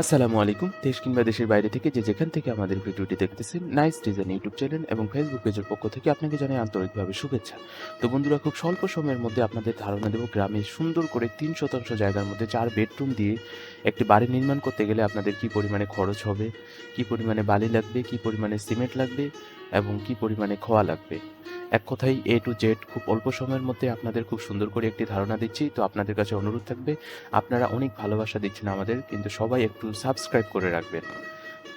আসসালামু আলাইকুম। দেশ কিংবা দেশের বাইরে থেকে যে যেখান থেকে আমাদের ভিডিওটি দেখতেছেন নাইস ডিজাইন ইউটিউব চ্যানেল এবং ফেসবুক পেজের পক্ষ থেকে আপনাকে জানাই আন্তরিকভাবে শুভেচ্ছা। তো বন্ধুরা, খুব স্বল্প সময়ের মধ্যে আপনাদের ধারণা দেব গ্রামে সুন্দর করে তিন শতাংশ জায়গার মধ্যে চার বেডরুম দিয়ে একটি বাড়ি নির্মাণ করতে গেলে আপনাদের কি পরিমাণে খরচ হবে, কি পরিমাণে বালি লাগবে, কি পরিমাণে সিমেন্ট লাগবে এবং কি পরিমাণে খোয়া লাগবে। এক কথায় এ টু জেড খুব অল্প সময়ের মধ্যে আপনাদের খুব সুন্দর করে একটি ধারণা দিচ্ছি। তো আপনাদের কাছে অনুরোধ থাকবে, আপনারা অনেক ভালোবাসা দিচ্ছেন আমাদের, কিন্তু সবাই একটু সাবস্ক্রাইব করে রাখবেন।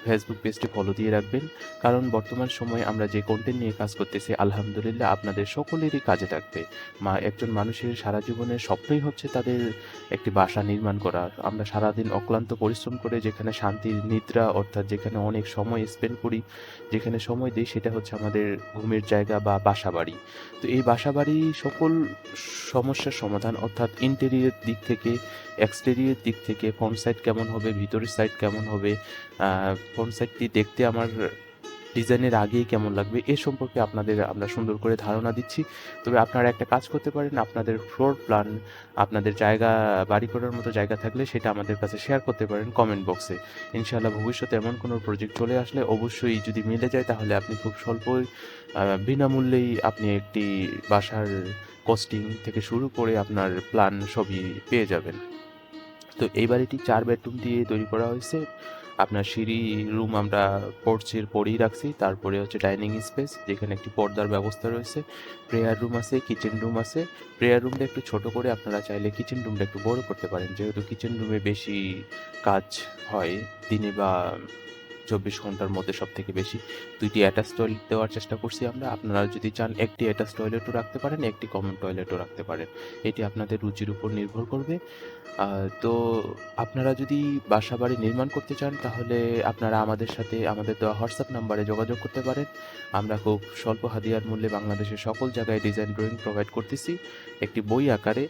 ফেসবুক পেজটি ফলো দিয়ে রাখবেন। কারণ বর্তমান সময়ে আমরা যে কন্টেন্ট নিয়ে কাজ করতেছি, আলহামদুলিল্লাহ আপনাদের সকলেরই কাজে থাকবে। মা, একজন মানুষের সারা জীবনের স্বপ্নই হচ্ছে তাদের একটি বাসা নির্মাণ করা আমরা সারাদিন অক্লান্ত পরিশ্রম করে যেখানে শান্তির নিদ্রা, অর্থাৎ যেখানে অনেক সময় স্পেন্ড করি, যেখানে সময় দিই, সেটা হচ্ছে আমাদের ঘুমের জায়গা বা বাসা বাড়ি তো এই বাসা বাড়ি সকল সমস্যার সমাধান, অর্থাৎ ইন্টেরিয়র দিক থেকে এক্সটেরিয়র দিক থেকে ফ্রন্ট সাইড কেমন হবে, ভিতরের সাইড কেমন হবে ফ্রন্ট সাইডটি দেখতে আমার ডিজাইনের আগেই কেমন লাগবে এ সম্পর্কে আপনাদের আমরা সুন্দর করে ধারণা দিচ্ছি। তবে আপনারা একটা কাজ করতে পারেন, আপনাদের ফ্লোর প্ল্যান আপনাদের জায়গা, বাড়ি করার মতো জায়গা থাকলে সেটা আমাদের কাছে শেয়ার করতে পারেন কমেন্ট বক্সে ইনশাআল্লাহ ভবিষ্যতে এমন কোনো প্রজেক্ট চলে আসলে অবশ্যই যদি মিলে যায় তাহলে আপনি খুব স্বল্প বিনামূল্যেই আপনি একটি বাসার কস্টিং থেকে শুরু করে আপনার প্ল্যান সবই পেয়ে যাবেন। তো এই বাড়িটি চার বেডরুম দিয়ে তৈরি করা হয়েছে। আপনার সিঁড়ি রুম আমরা পোর্চের পরেই রাখছি। তারপরে হচ্ছে ডাইনিং স্পেস যেখানে একটি পর্দার ব্যবস্থা রয়েছে। প্রেয়ার রুম আছে কিচেন রুম আছে। প্রেয়ার রুমটা একটু ছোট করে আপনারা চাইলে কিচেন রুমটা একটু বড় করতে পারেন। যেহেতু কিচেন রুমে বেশি কাজ হয় দিনে বা চব্বিশ ঘণ্টার মধ্যে সব থেকে বেশি দুইটি অ্যাটাচ টয়লেট দেওয়ার চেষ্টা করছি আমরা। আপনারা যদি চান একটি অ্যাটাচ টয়লেটও রাখতে পারেন, একটি কমন টয়লেটও রাখতে পারেন। এটি আপনাদের রুচির উপর নির্ভর করবে। তো আপনারা যদি বাসা বাড়ি নির্মাণ করতে চান, তাহলে আপনারা আমাদের সাথে, আমাদের দেওয়া হোয়াটসঅ্যাপ নাম্বারে যোগাযোগ করতে পারেন। আমরা খুব স্বল্প হাদিয়ার মূল্যে বাংলাদেশের সকল জায়গায় ডিজাইন ড্রয়িং প্রোভাইড করতেছি একটি বই আকারে।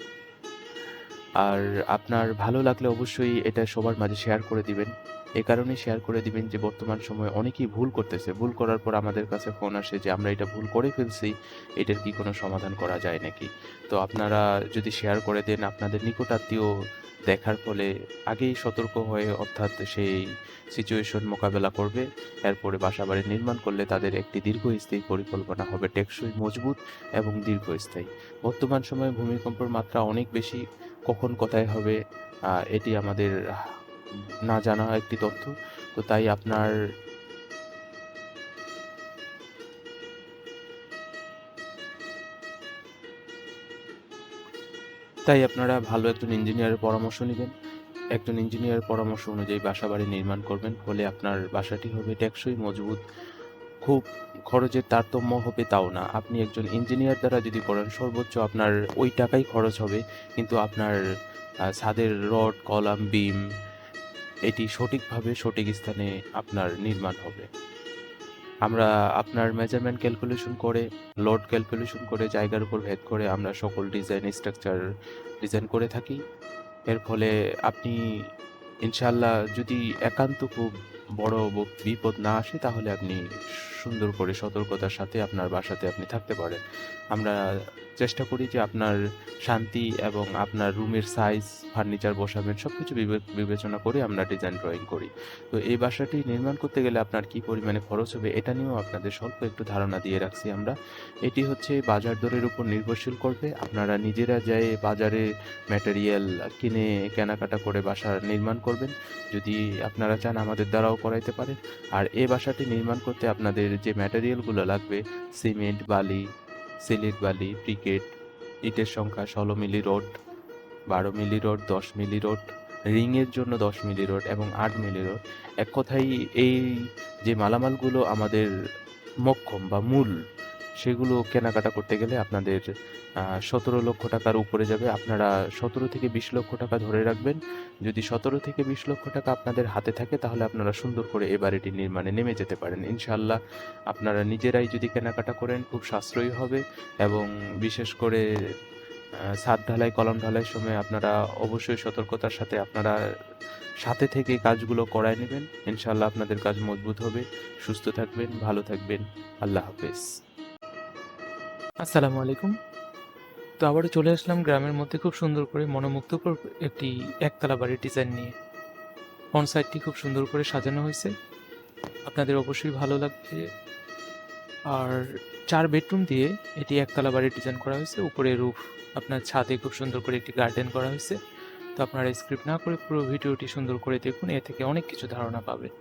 আর আপনার ভালো লাগলে অবশ্যই এটা সবার মাঝে শেয়ার করে দিবেন। এ কারণে শেয়ার করে দিবেন যে বর্তমান সময়ে অনেকেই ভুল করতেছে। ভুল করার পর আমাদের কাছে ফোন আসে যে, আমরা এটা ভুল করে ফেলছি, এটার কি কোনো সমাধান করা যায় নাকি? তো আপনারা যদি শেয়ার করে দেন আপনাদের নিকটাত্মীয় দেখার ফলে আগেই সতর্ক হয়ে অর্থাৎ সেই সিচুয়েশন মোকাবেলা করবে। এরপরে বাসাবাড়ি নির্মাণ করলে তাদের একটি দীর্ঘস্থায়ী পরিকল্পনা হবে টেকসই, মজবুত এবং দীর্ঘস্থায়ী। বর্তমান সময়ে ভূমিকম্পের মাত্রা অনেক বেশি। কখন কোথায় হবে এটি আমাদের না জানা একটি তথ্য, তো তাই আপনার তাই আপনারা ভালো একজন ইঞ্জিনিয়ারের পরামর্শ নেবেন। একজন ইঞ্জিনিয়ারের পরামর্শ অনুযায়ী বাসা বাড়ি নির্মাণ করবেন, ফলে আপনার বাসাটি হবে টেকসই, মজবুত, খুব খরচের তারতম্য হবে তাও না। আপনি একজন ইঞ্জিনিয়ার দ্বারা যদি করেন, সর্বোচ্চ আপনার ওই টাকাই খরচ হবে, কিন্তু আপনার ছাদের রড, কলাম, বিম এটি সঠিকভাবে সঠিক স্থানে আপনার নির্মাণ হবে। আমরা আপনার মেজারমেন্ট ক্যালকুলেশন করে লোড ক্যালকুলেশন করে, জায়গার উপর ভেদ করে আমরা সকল ডিজাইন স্ট্রাকচার ডিজাইন করে থাকি। এর ফলে আপনি ইনশাল্লাহ যদি একান্ত খুব বড় বিপদ না আসে, তাহলে আপনি সুন্দর করে সতর্কতার সাথে আপনার বাসাতে আপনি থাকতে পারেন। আমরা চেষ্টা করি যে আপনার শান্তি এবং আপনার রুমের সাইজ ফার্নিচার বসাবেন সব কিছু বিবেচনা করে আমরা ডিজাইন ড্রয়িং করি। তো এই বাসাটি নির্মাণ করতে গেলে আপনার কি পরিমাণে খরচ হবে এটা নিয়েও আপনাদের স্বল্প একটু ধারণা দিয়ে রাখছি আমরা। এটি হচ্ছে বাজার দরের উপর নির্ভরশীল করবে। আপনারা নিজেরা যায় বাজারে ম্যাটেরিয়াল কিনে কেনাকাটা করে বাসা নির্মাণ করবেন। যদি আপনারা চান আমাদের দ্বারাও করাইতে পারেন। আর এই বাসাটি নির্মাণ করতে আপনাদের যে ম্যাটেরিয়ালগুলো লাগবে সিমেন্ট বালি, সিলেট বালি ক্রিকেট ইটের সংখ্যা ষোলো মিলি রোড বারো মিলি রোড দশ মিলি রোড রিংয়ের জন্য দশ মিলি রোড এবং আট মিলি রোড এক কথায় এই যে মালামালগুলো আমাদের মক্ষম বা মূল সেগুলো কেনাকাটা করতে গেলে আপনাদের সতেরো লক্ষ টাকার উপরে যাবে। আপনারা সতেরো থেকে বিশ লক্ষ টাকা ধরে রাখবেন। যদি সতেরো থেকে বিশ লক্ষ টাকা আপনাদের হাতে থাকে, তাহলে আপনারা সুন্দর করে এ বাড়িটি নির্মাণে নেমে যেতে পারেন। ইনশাল্লাহ আপনারা নিজেরাই যদি কেনাকাটা করেন, খুব সাশ্রয়ী হবে এবং বিশেষ করে ছাদ ঢালাই, কলম ঢালাই সময় আপনারা অবশ্যই সতর্কতার সাথে আপনারা সাথে থেকে কাজগুলো করায় নেবেন। ইনশাল্লাহ আপনাদের কাজ মজবুত হবে। সুস্থ থাকবেন, ভালো থাকবেন। আল্লাহ হাফেজ। আসসালামু আলাইকুম। তো আবারও চলে আসলাম গ্রামের মধ্যে খুব সুন্দর করে মনোমুগ্ধকর একটি একতলা বাড়ির ডিজাইন নিয়ে। অন সাইডটি খুব সুন্দর করে সাজানো হয়েছে। আপনাদের অবশ্যই ভালো লাগবে। আর চার বেডরুম দিয়ে এটি একতলা বাড়ির ডিজাইন করা হয়েছে। উপরে রুফ, আপনার ছাদে খুব সুন্দর করে একটি গার্ডেন করা হয়েছে। তো আপনারা স্ক্রিপ্ট না করে পুরো ভিডিওটি সুন্দর করে দেখুন, এ থেকে অনেক কিছু ধারণা পাবেন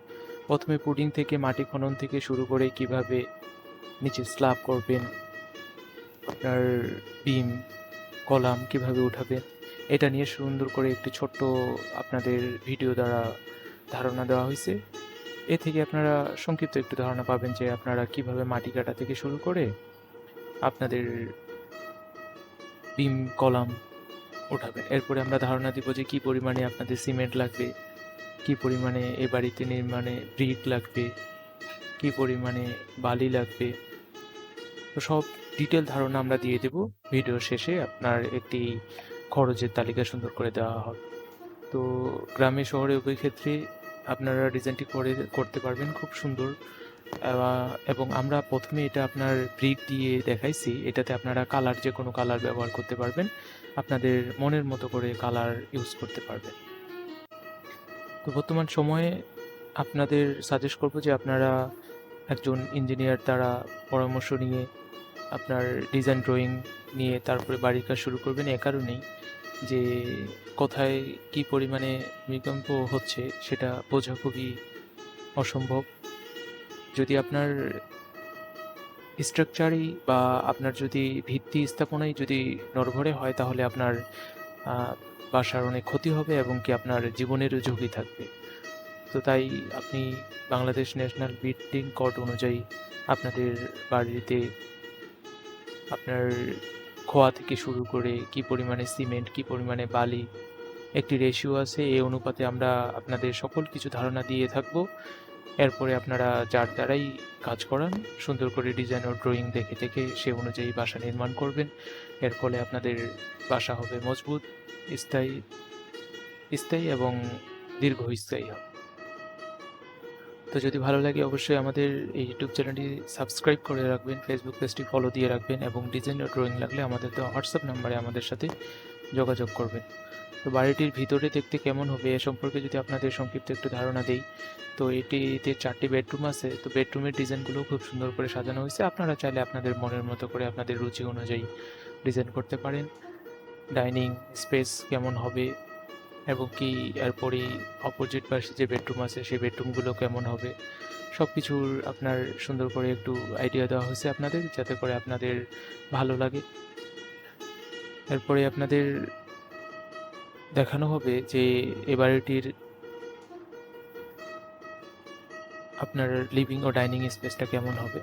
প্রথমে পুডিং থেকে, মাটি খনন থেকে শুরু করে কীভাবে নিচে স্ল্যাব করবেন আপনার বিম, কলাম কীভাবে উঠাবেন এটা নিয়ে সুন্দর করে একটি ছোট্ট আপনাদের ভিডিও দ্বারা ধারণা দেওয়া হয়েছে। এ থেকে আপনারা সংক্ষিপ্ত একটু ধারণা পাবেন যে আপনারা কীভাবে মাটি কাটা থেকে শুরু করে আপনাদের বিম, কলাম উঠাবেন। এরপরে আমরা ধারণা দিব যে কী পরিমাণে আপনাদের সিমেন্ট লাগবে, কী পরিমাণে এ বাড়িতে নির্মাণে ব্রিক লাগবে, কী পরিমাণে বালি লাগবে। তো সব ডিটেল ধারণা আমরা দিয়ে দেব। ভিডিও শেষে আপনার একটি খরচের তালিকা সুন্দর করে দেওয়া হবে। তো গ্রামে, শহরে উভয় ক্ষেত্রে আপনারা ডিজাইনটি করে, করতে পারবেন খুব সুন্দর। এবং আমরা প্রথমে এটা আপনার ব্রিক দিয়ে দেখাইছি। এটাতে আপনারা কালার যে কোনো কালার ব্যবহার করতে পারবেন। আপনাদের মনের মতো করে কালার ইউজ করতে পারবেন। তো বর্তমান সময়ে আপনাদের সাজেস্ট করব যে আপনারা একজন ইঞ্জিনিয়ার দ্বারা পরামর্শ নিয়ে আপনার ডিজাইন ড্রয়িং নিয়ে তারপরে বাড়ির কাজ শুরু করবেন এ কারণেই যে কোথায় কি পরিমাণে ভূমিকম্প হচ্ছে সেটা বোঝা খুবই অসম্ভব। যদি আপনার স্ট্রাকচারই বা আপনার যদি ভিত্তি স্থাপনাই যদি নড়বড়ে হয় তাহলে আপনার বাসার অনেক ক্ষতি হবে এবং কি আপনার জীবনেরও ঝুঁকি থাকবে। তো তাই আপনি বাংলাদেশ ন্যাশনাল বিল্ডিং কোড অনুযায়ী আপনাদের বাড়িতে আপনার খোয়া থেকে শুরু করে কি পরিমাণে সিমেন্ট, কি পরিমাণে বালি, একটি রেশিও আছে এই অনুপাতে আমরা আপনাদের সকল কিছু ধারণা দিয়ে থাকব। এরপরে আপনারা যার দ্বারাই কাজ করান, সুন্দর করে ডিজাইন ও ড্রয়িং দেখে দেখে সে অনুযায়ী বাসা নির্মাণ করবেন। এর ফলে আপনাদের বাসা হবে মজবুত, স্থায়ী স্থায়ী এবং দীর্ঘস্থায়ী হবে। তো যদি ভালো লাগে অবশ্যই আমাদের এই ইউটিউব চ্যানেলটি সাবস্ক্রাইব করে রাখবেন ফেসবুক পেজটি ফলো দিয়ে রাখবেন এবং ডিজাইন ও ড্রয়িং লাগলে আমাদের তো হোয়াটসঅ্যাপ নাম্বারে আমাদের সাথে যোগাযোগ করবেন। তো বাড়িটির ভিতরে দেখতে কেমন হবে এ সম্পর্কে যদি আপনাদের সংক্ষিপ্ত একটু ধারণা দেই, তো এটিতে চারটি বেডরুম আছে, তো বেডরুমের ডিজাইনগুলো খুব সুন্দর করে সাজানো হয়েছে। আপনারা চাইলে আপনাদের মনের মতো করে আপনাদের রুচি অনুযায়ী ডিজাইন করতে পারেন। ডাইনিং স্পেস কেমন হবে এবং কি এরপরই অপোজিট পাশে যে বেডরুম আছে, সেই বেডরুমগুলো কেমন হবে? সব কিছুর আপনার সুন্দর করে একটু আইডিয়া দেওয়া হয়েছে আপনাদের, যাতে করে আপনাদের ভালো লাগে। এরপরে আপনাদের দেখানো হবে যে এ বাড়িটির আপনার লিভিং ও ডাইনিং স্পেসটা কেমন হবে।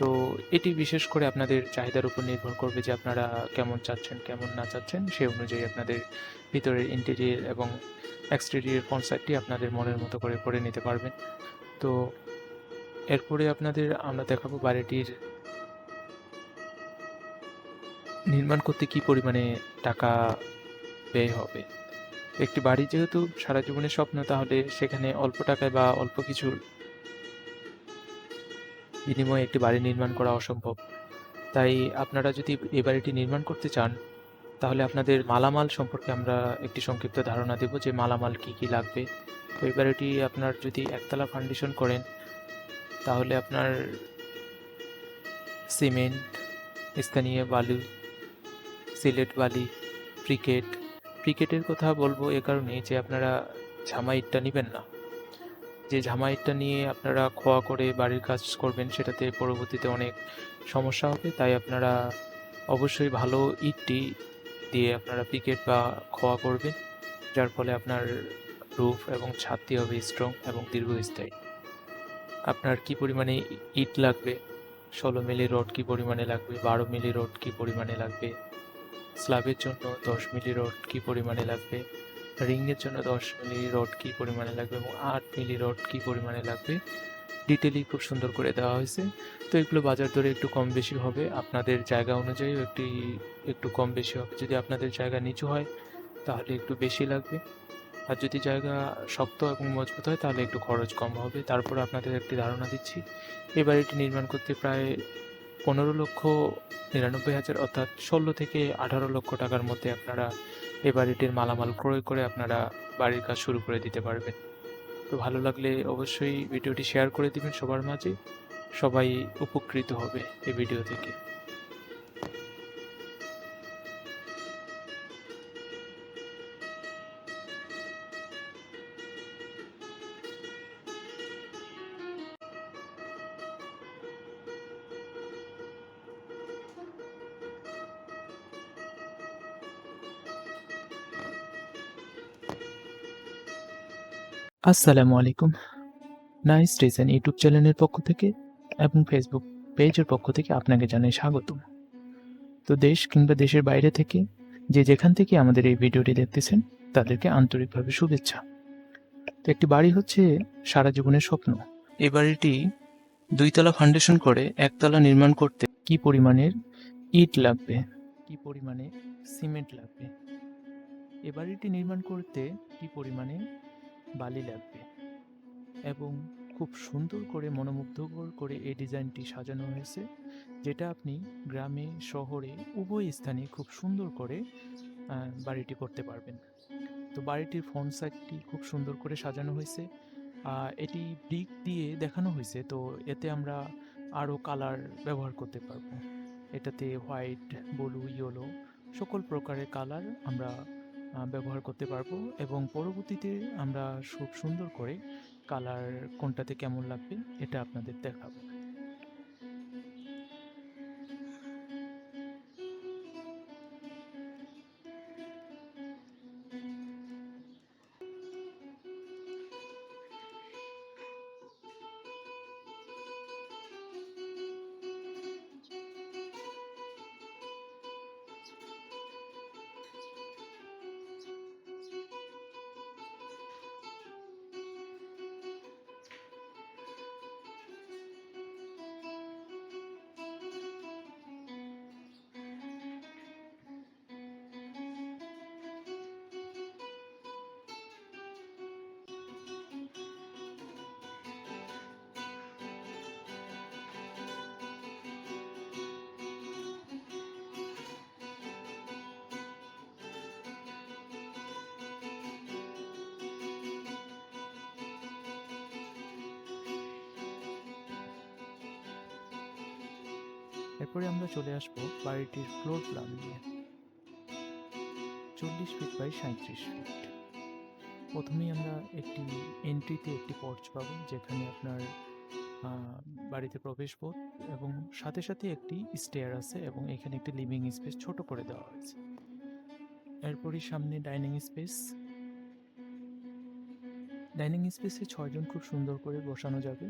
তো এটি বিশেষ করে আপনাদের চাহিদার উপর নির্ভর করবে যে আপনারা কেমন চাচ্ছেন, কেমন না চাচ্ছেন সেই অনুযায়ী আপনাদের ভিতরের ইন্টেরিয়ার এবং এক্সটেরিয়র কনসার্টটি আপনাদের মনের মতো করে করে নিতে পারবেন। তো এরপরে আপনাদের আমরা দেখাবো বাড়িটির নির্মাণ করতে কি পরিমাণে টাকা ব্যয় হবে। একটি বাড়ি যেহেতু সারা জীবনের স্বপ্ন, তাহলে সেখানে অল্প টাকায় বা অল্প কিছুর বিনিময়ে একটি বাড়ি নির্মাণ করা অসম্ভব। তাই আপনারা যদি এই বাড়িটি নির্মাণ করতে চান, তাহলে আপনাদের মালামাল সম্পর্কে আমরা একটি সংক্ষিপ্ত ধারণা দেব যে মালামাল কি কি লাগবে। তো এই বাড়িটি আপনার যদি একতলা ফাউন্ডেশন করেন, তাহলে আপনার সিমেন্ট, স্থানীয় বালু, সিলেট বালি ক্রিকেট ক্রিকেটের কথা বলব এ কারণে যে আপনারা ঝামাইটটা নেবেন না। যে ঝামাইটটা নিয়ে আপনারা খোয়া করে বাড়ির কাজ করবেন সেটাতে পরবর্তীতে অনেক সমস্যা হবে। তাই আপনারা অবশ্যই ভালো ইটটি দিয়ে আপনারা পিকেট বা খোয়া করবেন, যার ফলে আপনার রুফ এবং ছাদটি হবে স্ট্রং এবং দীর্ঘস্থায়ী। আপনার কি পরিমাণে ইট লাগবে? ষোলো মিলি রড কি পরিমাণে লাগবে? বারো মিলি রড কি পরিমাণে লাগবে? স্ল্যাবের জন্য দশ মিলি রড কি পরিমাণে লাগবে? রিংয়ের জন্য দশ মিলি রড কী পরিমাণে লাগবে এবং আট মিলি রড কী পরিমাণে লাগবে? ডিটেলি খুব সুন্দর করে দেওয়া হয়েছে। তো এগুলো বাজার দরে একটু কম বেশি হবে। আপনাদের জায়গা অনুযায়ী একটি, একটু কম বেশি হবে। যদি আপনাদের জায়গা নিচু হয়, তাহলে একটু বেশি লাগবে। আর যদি জায়গা শক্ত এবং মজবুত হয়, তাহলে একটু খরচ কম হবে। তারপর আপনাদের একটি ধারণা দিচ্ছি। এই বাড়িটি নির্মাণ করতে প্রায় পনেরো লক্ষ নিরানব্বই হাজার অর্থাৎ ষোলো থেকে আঠারো লক্ষ টাকার মধ্যে আপনারা এই বাড়িটির মালামাল ক্রয় করে আপনারা বাড়ির কাজ শুরু করে দিতে পারবেন। তো ভালো লাগলে অবশ্যই ভিডিওটি শেয়ার করে দিবেন সবার মাঝে। সবাই উপকৃত হবে এই ভিডিও থেকে। আসসালামু আলাইকুম। নাইস ডিজাইন ইউটিউব চ্যানেলের পক্ষ থেকে এবং ফেসবুক পেজের পক্ষ থেকে আপনাকে জানাই স্বাগতম। তো দেশ কিংবা দেশের বাইরে থেকে যে যেখান থেকে আমাদের এই ভিডিওটি দেখতেছেন, তাদেরকে আন্তরিকভাবে শুভেচ্ছা। তো একটি বাড়ি হচ্ছে সারা জীবনের স্বপ্ন। এই বাড়িটি দুইতলা ফাউন্ডেশন করে একতলা নির্মাণ করতে কি পরিমাণের ইট লাগবে, কি পরিমাণে সিমেন্ট লাগবে, এ বাড়িটি নির্মাণ করতে কি পরিমাণে বালি লাগবে। এবং খুব সুন্দর করে, মনোমুগ্ধকর করে এই ডিজাইনটি সাজানো হয়েছে, যেটা আপনি গ্রামে, শহরে, উভয় স্থানে খুব সুন্দর করে বাড়িটি করতে পারবেন। তো বাড়িটির ফ্রন্ট সাইডটি খুব সুন্দর করে সাজানো হয়েছে। এটি ব্রিক দিয়ে দেখানো হয়েছে, তো এতে আমরা আরও কালার ব্যবহার করতে পারব। এটাতে হোয়াইট ব্লু ইয়েলো সকল প্রকারের কালার আমরা ব্যবহার করতে পারব এবং পরবর্তীতে আমরা খুব সুন্দর করে কালার কোনটাতে কেমন লাগবে এটা আপনাদের দেখাবো। এরপরে আমরা চলে আসব বাড়িটির ফ্লোর প্ল্যান নিয়ে। চল্লিশ ফিট বাই সাঁত্রিশ ফিট প্রথমেই আমরা একটি এন্ট্রিতে একটি পর্চ পাবো, যেখানে আপনার বাড়িতে প্রবেশ পথ এবং সাথে সাথে একটি স্টেয়ার আছে এবং এখানে একটি লিভিং স্পেস ছোট করে দেওয়া হয়েছে। এরপরই সামনে ডাইনিং স্পেস ডাইনিং স্পেসে ছয়জন খুব সুন্দর করে বসানো যাবে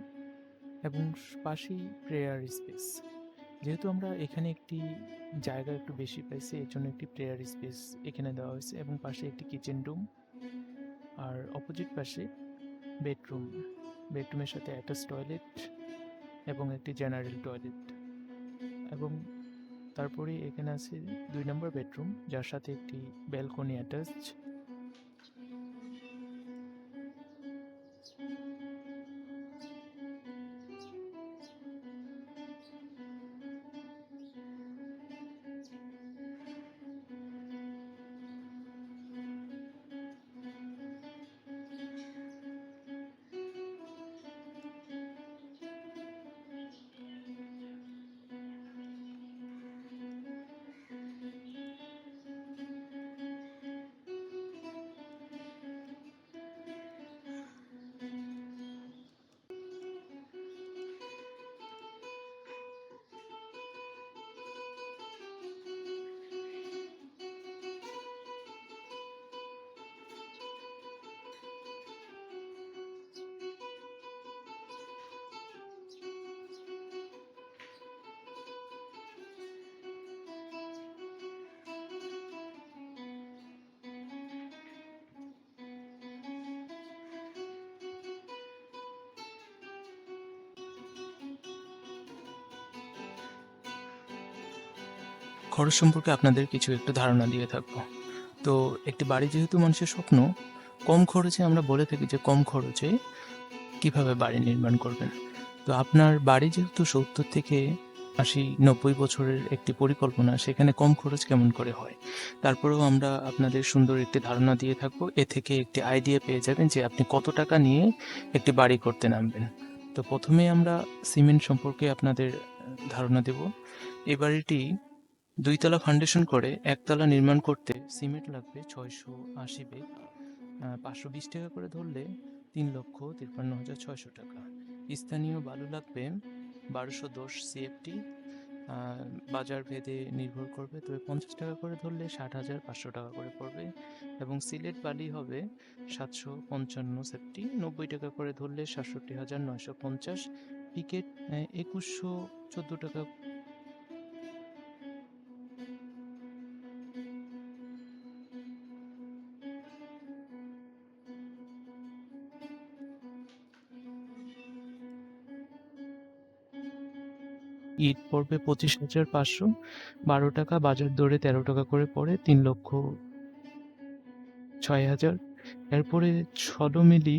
এবং পাশেই প্রেয়ার স্পেস যেহেতু আমরা এখানে একটি জায়গা একটু বেশি পাইছি, এর জন্য একটি প্রেয়ার স্পেস এখানে দেওয়া হয়েছে এবং পাশে একটি কিচেন রুম আর অপোজিট পাশে বেডরুম বেডরুমের সাথে অ্যাটাচ টয়লেট এবং একটি জেনারেল টয়লেট এবং তারপরে এখানে আছে দুই নম্বর বেডরুম যার সাথে একটি ব্যালকনি অ্যাটাচ খরচ সম্পর্কে আপনাদের কিছু একটু ধারণা দিয়ে থাকব। তো একটি বাড়ি যেহেতু মানুষের স্বপ্ন, কম খরচে আমরা বলে থাকি যে কম খরচে কীভাবে বাড়ি নির্মাণ করবেন। তো আপনার বাড়ি যেহেতু সত্তর থেকে আশি, নব্বই বছরের একটি পরিকল্পনা, সেখানে কম খরচ কেমন করে হয়? তারপরেও আমরা আপনাদের সুন্দর একটি ধারণা দিয়ে থাকব। এ থেকে একটি আইডিয়া পেয়ে যাবেন যে আপনি কত টাকা নিয়ে একটি বাড়ি করতে নামবেন। তো প্রথমে আমরা সিমেন্ট সম্পর্কে আপনাদের ধারণা দেব। এই বাড়িটি দুইতলা ফাউন্ডেশন করে একতলা নির্মাণ করতে সিমেন্ট লাগবে ছয়শো আশি বেগ। পাঁচশো বিশ টাকা করে ধরলে তিন লক্ষ তিপ্পান্ন হাজার ছয়শো টাকা। স্থানীয় বালু লাগবে বারোশো দশ সিএফটি বাজার ভেদে নির্ভর করবে, তবে পঞ্চাশ টাকা করে ধরলে ষাট হাজার পাঁচশো টাকা করে পড়বে এবং সিলেট বালি হবে সাতশো পঞ্চান্ন সেফটি নব্বই টাকা করে ধরলে সাতষট্টি হাজার নয়শো পঞ্চাশ। পিকেট একুশশো চোদ্দ টাকা ইট পড়বে পঁচিশ হাজার পাঁচশো। বারো টাকা, বাজার দরে তেরো টাকা করে পড়ে, তিন লক্ষ ছয় হাজার। এরপরে ষোলো মিলি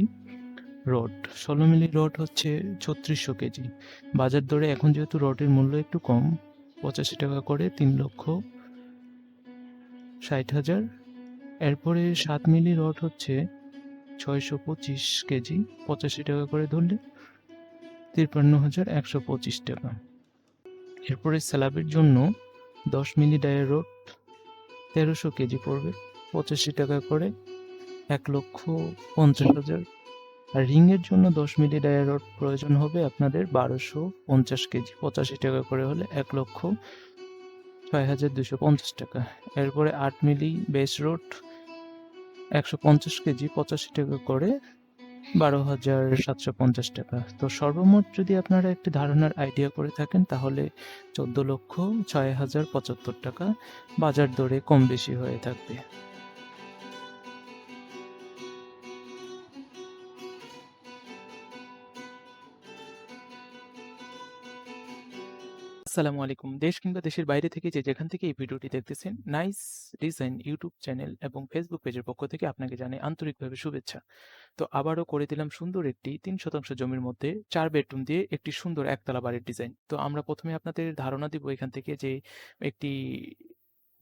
রড। ষোলো মিলি রড হচ্ছে ছত্রিশশো কেজি। বাজার দরে এখন যেহেতু রডের মূল্য একটু কম, পঁচাশি টাকা করে, তিন লক্ষ ষাট হাজার। এরপরে সাত মিলি রড হচ্ছে ছয়শো পঁচিশ কেজি, পঁচাশি টাকা করে ধরলে তিপ্পান্ন হাজার একশো পঁচিশ টাকা। এরপরে স্ল্যাবের জন্য দশ মিলি ডায়ের রড তেরোশো কেজি পড়বে, পঁচাশি টাকা করে, এক লক্ষ পঞ্চাশ হাজার। আর রিংয়ের জন্য দশ মিলি ডায়ের রড প্রয়োজন হবে আপনাদের বারোশো পঞ্চাশ কেজি, পঁচাশি টাকা করে হলে এক লক্ষ ছয় হাজার দুশো পঞ্চাশ টাকা। এরপরে আট মিলি বেস রোড একশো পঞ্চাশ কেজি, পঁচাশি টাকা করে বারো হাজার সাতশো পঞ্চাশ টাকা। তো সর্বমোট যদি আপনারা একটি ধারণার আইডিয়া করে থাকেন, তাহলে চোদ্দ লক্ষ ছয় হাজার পঁচাত্তর টাকা বাজার দরে কম বেশি হয়ে থাকবে। আসসালামু আলাইকুম। দেশ কিংবা দেশের বাইরে থেকে যে যেখান থেকে এই ভিডিওটি দেখতেছেন, নাইস ডিজাইন ইউটিউব চ্যানেল এবং ফেসবুক পেজের পক্ষ থেকে আপনাকে জানাই আন্তরিকভাবে শুভেচ্ছা। তো আবারও করে দিলাম সুন্দর একটি তিন শতাংশ জমির মধ্যে চার বেডরুম দিয়ে একটি সুন্দর একতলা বাড়ির ডিজাইন। তো আমরা প্রথমে আপনাদের ধারণা দিব এখান থেকে যে একটি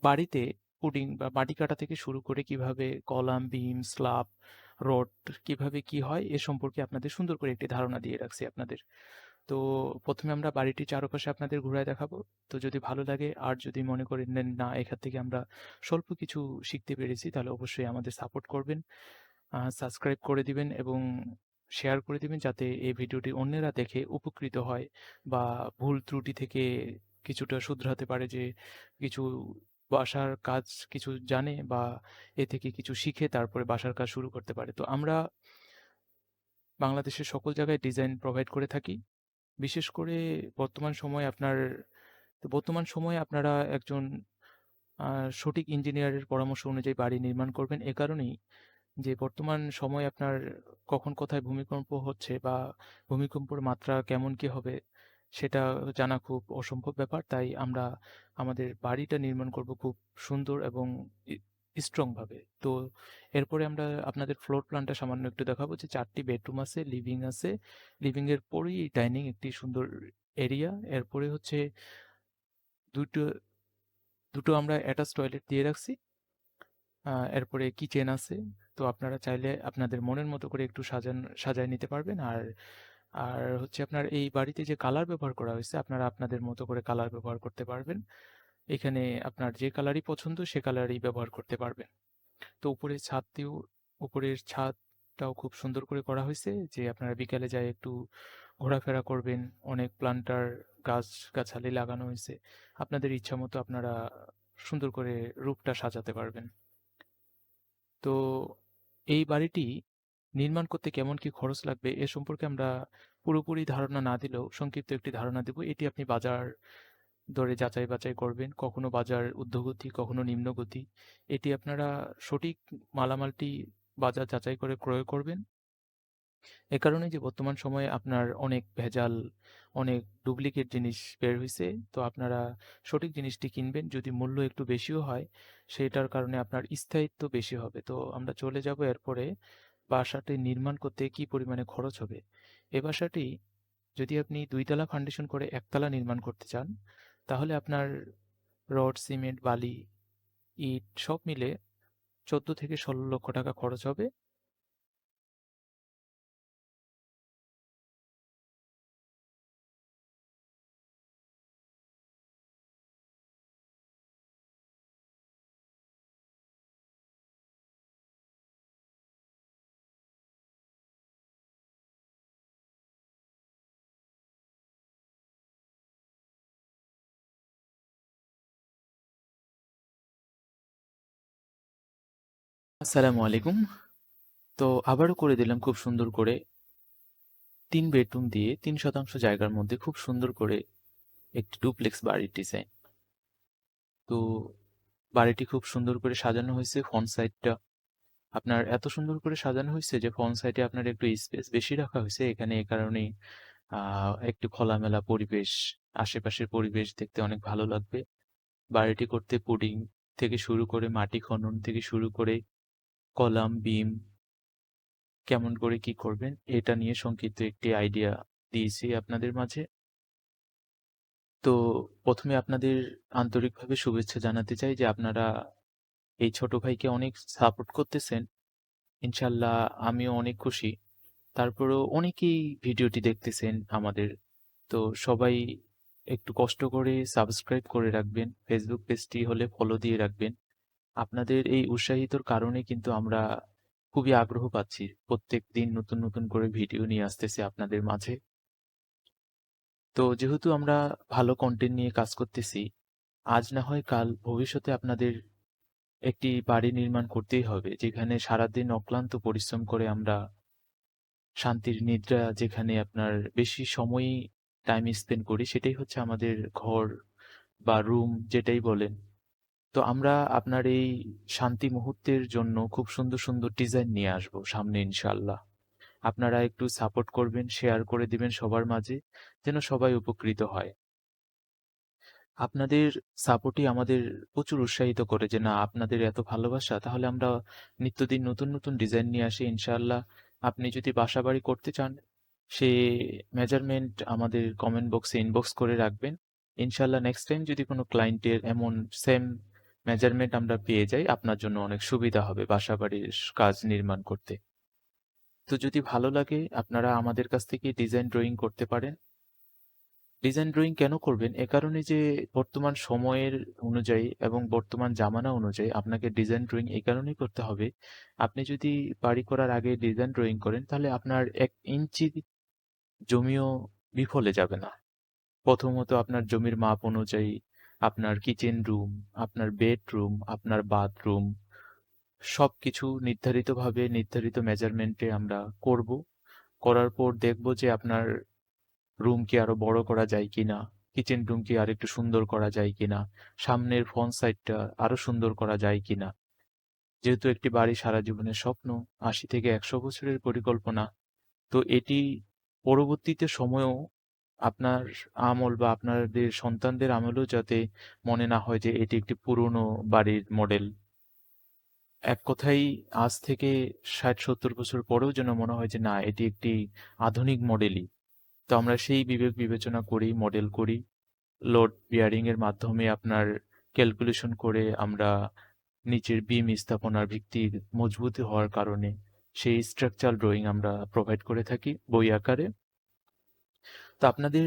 বাড়িতে পুডিং বা মাটি কাটা থেকে শুরু করে কীভাবে কলাম, বিম স্ল্যাব রড কীভাবে কি হয় এ সম্পর্কে আপনাদের সুন্দর করে একটি ধারণা দিয়ে রাখছি আপনাদের। তো প্রথমে আমরা বাড়িটি চারপাশে আপনাদের ঘুরায় দেখাবো। তো যদি ভালো লাগে আর যদি মনে করেন না, এখান থেকে আমরা স্বল্প কিছু শিখতে পেরেছি, তাহলে অবশ্যই আমাদের সাপোর্ট করবেন। সাবস্ক্রাইব করে দিবেন এবং শেয়ার করে দিবেন যাতে এই ভিডিওটি অন্যেরা দেখে উপকৃত হয় বা ভুল ত্রুটি থেকে কিছুটা শুধরাতে পারে যে কিছু বাসার কাজ কিছু জানে বা এ থেকে কিছু শিখে তারপরে বাসার কাজ শুরু করতে পারে। তো আমরা বাংলাদেশের সকল জায়গায় ডিজাইন প্রোভাইড করে থাকি। বিশেষ করে বর্তমান সময়ে আপনার, তো বর্তমান সময়ে আপনারা একজন সঠিক ইঞ্জিনিয়ারের পরামর্শ অনুযায়ী বাড়ি নির্মাণ করবেন। এ কারণেই যে বর্তমান সময় আপনার কখন কোথায় ভূমিকম্প হচ্ছে বা ভূমিকম্পের মাত্রা কেমন কি হবে, সেটা জানা খুব অসম্ভব ব্যাপার। তাই আমরা আমাদের বাড়িটা নির্মাণ করব খুব সুন্দর এবং স্ট্রং ভাবে। তো এরপরে আমরা আপনাদের ফ্লোর প্ল্যানটা সামান্য একটু দেখাবো যে চারটি বেডরুম আছে লিভিং আছে। লিভিং এর পরেই ডাইনিং একটি সুন্দর এরিয়া এরপরে হচ্ছে দুটো দুটো আমরা অ্যাটাচ টয়লেট দিয়ে রাখছি। এরপরে কিচেন আছে। তো আপনারা চাইলে আপনাদের মনের মতো করে একটু সাজান, সাজায় নিতে পারবেন। আর আর হচ্ছে আপনার এই বাড়িতে যে কালার ব্যবহার করা হয়েছে, আপনারা আপনাদের মতো করে কালার ব্যবহার করতে পারবেন। এখানে আপনার যে কালারই পছন্দ, সে কালারই ব্যবহার করতে পারবেন। তো উপরের ছাদটিও, উপরের ছাদটাও খুব সুন্দর করে করা হয়েছে যে আপনারা বিকালে যায় একটু ঘোরাফেরা করবেন, অনেক প্লান্টার গাছ গাছালি লাগানো হয়েছে। আপনাদের ইচ্ছা মতো আপনারা সুন্দর করে রূপটা সাজাতে পারবেন। তো এই বাড়িটি নির্মাণ করতে কেমন কি খরচ লাগবে এ সম্পর্কে আমরা পুরোপুরি ধারণা না দিলেও, সংক্ষিপ্ত একটি ধারণা দেব। এটি আপনি বাজার দরে যাচাই বাছাই করবেন কখনো বাজার ঊর্ধ্বগতি কখনো নিম্নগতি। এটি আপনারা সঠিক মালামালটি বাজার যাচাই করে ক্রয় করবেন। এ কারণে যে বর্তমান সময়ে আপনার অনেক ভেজাল অনেক ডুপ্লিকেট জিনিস বের হয়েছে তো আপনারা সঠিক জিনিসটি কিনবেন। যদি মূল্য একটু বেশিও হয় সেটার কারণে আপনার স্থায়িত্ব বেশি হবে। তো আমরা চলে যাব এরপরে বাসাটি নির্মাণ করতে কি পরিমাণে খরচ হবে। এ বাসাটি যদি আপনি দুইতলা ফাউন্ডেশন করে একতলা নির্মাণ করতে চান, তাহলে আপনার রড, সিমেন্ট, বালি, ইট সব মিলে ১৪ থেকে ১৬ লক্ষ টাকা খরচ হবে। আসসালামু আলাইকুম। তো আবারও করে দিলাম খুব সুন্দর করে তিন বেডরুম দিয়ে তিন শতাংশ জায়গার মধ্যে খুব সুন্দর করে একটি ডুপ্লেক্স বাড়ির ডিজাইন। তো বাড়িটি খুব সুন্দর করে সাজানো হয়েছে, ফ্রন্ট সাইডটা আপনার এত সুন্দর করে সাজানো হয়েছে যে ফ্রন্ট সাইডে আপনার একটু স্পেস বেশি রাখা হয়েছে এখানে এ কারণে একটু খোলামেলা পরিবেশ, আশেপাশের পরিবেশ দেখতে অনেক ভালো লাগবে বাড়িটি করতে পুডিং থেকে শুরু করে মাটি খনন থেকে শুরু করে কলাম বিম কেমন করে কি করবেন, এটা নিয়ে সংক্ষিপ্ত একটি আইডিয়া দিয়েছি আপনাদের মাঝে। তো প্রথমে আপনাদের আন্তরিকভাবে শুভেচ্ছা জানাতে চাই যে আপনারা এই ছোট ভাইকে অনেক সাপোর্ট করতেছেন। ইনশাল্লাহ আমিও অনেক খুশি। তারপরেও অনেকেই ভিডিওটি দেখতেছেন আমাদের। তো সবাই একটু কষ্ট করে সাবস্ক্রাইব করে রাখবেন। ফেসবুক পেজটি হলে ফলো দিয়ে রাখবেন। আপনাদের এই উৎসাহিতর কারণে কিন্তু আমরা খুবই আগ্রহ পাচ্ছি। প্রত্যেক দিন নতুন নতুন করে ভিডিও নিয়ে আসতেছি আপনাদের মাঝে। তো যেহেতু আমরা ভালো কন্টেন্ট নিয়ে কাজ করতেছি, আজ না হয় কাল ভবিষ্যতে আপনাদের একটি বাড়ি নির্মাণ করতেই হবে, যেখানে সারাদিন অক্লান্ত পরিশ্রম করে আমরা শান্তির নিদ্রা যেখানে আপনার বেশি সময়ই টাইম স্পেন্ড করি, সেটাই হচ্ছে আমাদের ঘর বা রুম যেটাই বলেন। তো আমরা আপনার এই শান্তি মুহূর্তের জন্য খুব সুন্দর সুন্দর ডিজাইন নিয়ে আসব সামনে ইনশাল্লাহ আপনারা একটু সাপোর্ট করবেন শেয়ার করে দিবেন সবার মাঝে, যেন সবাই উপকৃত হয়। আপনাদের সাপোর্টই আমাদের প্রচুর উৎসাহিত করে যে, না, আপনাদের এত ভালোবাসা, তাহলে আমরা নিত্যদিন নতুন নতুন ডিজাইন নিয়ে আসি, ইনশাআল্লাহ। আপনি যদি বাসা বাড়ি করতে চান, সে মেজারমেন্ট আমাদের কমেন্ট বক্সে ইনবক্স করে রাখবেন। ইনশাআল্লাহ নেক্সট টাইম যদি কোনো ক্লায়েন্টের এমন সেম মেজারমেন্ট আমরা পেয়ে যাই, আপনার জন্য অনেক সুবিধা হবে বাসা বাড়ির কাজ নির্মাণ করতে। তো যদি ভালো লাগে, আপনারা আমাদের কাছ থেকে ডিজাইন ড্রয়িং করতে পারেন। ডিজাইন ড্রয়িং কেন করবেন? এ কারণে যে বর্তমান সময়ের অনুযায়ী এবং বর্তমান জামানা অনুযায়ী আপনাকে ডিজাইন ড্রয়িং এই কারণেই করতে হবে। আপনি যদি বাড়ি করার আগে ডিজাইন ড্রয়িং করেন, তাহলে আপনার এক ইঞ্চি জমিও বিফলে যাবে না। প্রথমত আপনার জমির মাপ অনুযায়ী আপনার কিচেন রুম আপনার বেডরুম আপনার বাথরুম সব কিছু নির্ধারিতভাবে নির্ধারিত মেজারমেন্টে আমরা করব। করার পর দেখব যে আপনার রুম কি আরও বড় করা যায় কিনা কিচেন রুম কি আর একটু সুন্দর করা যায় কিনা, সামনের ফ্রন্ট সাইডটা আরও সুন্দর করা যায় কিনা। যেহেতু একটি বাড়ি সারা জীবনের স্বপ্ন, আশি থেকে একশো বছরের পরিকল্পনা, তো এটি পরবর্তীতে সময়েও আপনার আমল বা আপনাদের সন্তানদের আমলেও যাতে মনে না হয় যে এটি একটি পুরনো বাড়ির মডেল এক কথাই আজ থেকে ষাট সত্তর বছর পরেও যেন মনে হয় যে না, এটি একটি আধুনিক মডেলই তো আমরা সেই বিবেক বিবেচনা করি মডেল করি। লোড বিয়ারিং এর মাধ্যমে আপনার ক্যালকুলেশন করে আমরা নিচের বিম স্থাপনার ভিত্তি মজবুত হওয়ার কারণে সেই স্ট্রাকচার ড্রয়িং আমরা প্রোভাইড করে থাকি বই আকারে। তো আপনাদের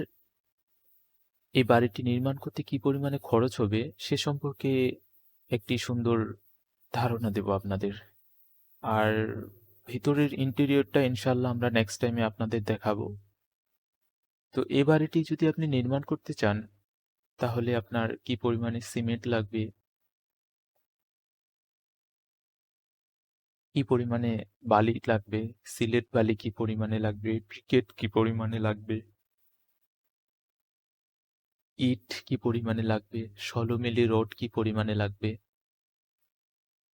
এই বাড়িটি নির্মাণ করতে কি পরিমাণে খরচ হবে সে সম্পর্কে একটি সুন্দর ধারণা দেব আপনাদের। আর ভিতরের ইন্টেরিয়রটা ইনশাল্লাহ আমরা নেক্সট টাইমে আপনাদের দেখাবো। তো এই বাড়িটি যদি আপনি নির্মাণ করতে চান, তাহলে আপনার কি পরিমাণে সিমেন্ট লাগবে? কি পরিমাণে বালি লাগবে? সিলেট বালি কি পরিমাণে লাগবে? ব্রিকেট কি পরিমাণে লাগবে? ইট কি পরিমাণে লাগবে? ষোলো মিলি রড কি পরিমাণে লাগবে?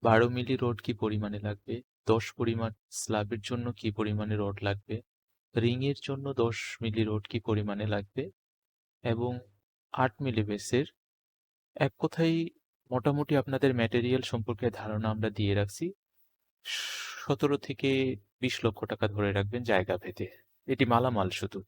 বারো মিলি রড কি পরিমাণে লাগবে? দশ পরিমাণ স্ল্যাবের জন্য কি পরিমাণে রড লাগবে? রিং এর জন্য দশ মিলি রড কি পরিমাণে লাগবে? এবং আট মিলি বেসের এক কথাই মোটামুটি আপনাদের ম্যাটেরিয়াল সম্পর্কে ধারণা আমরা দিয়ে রাখছি। সতেরো থেকে বিশ লক্ষ টাকা ধরে রাখবেন জায়গা ভেদে। এটি মালামাল শুধু।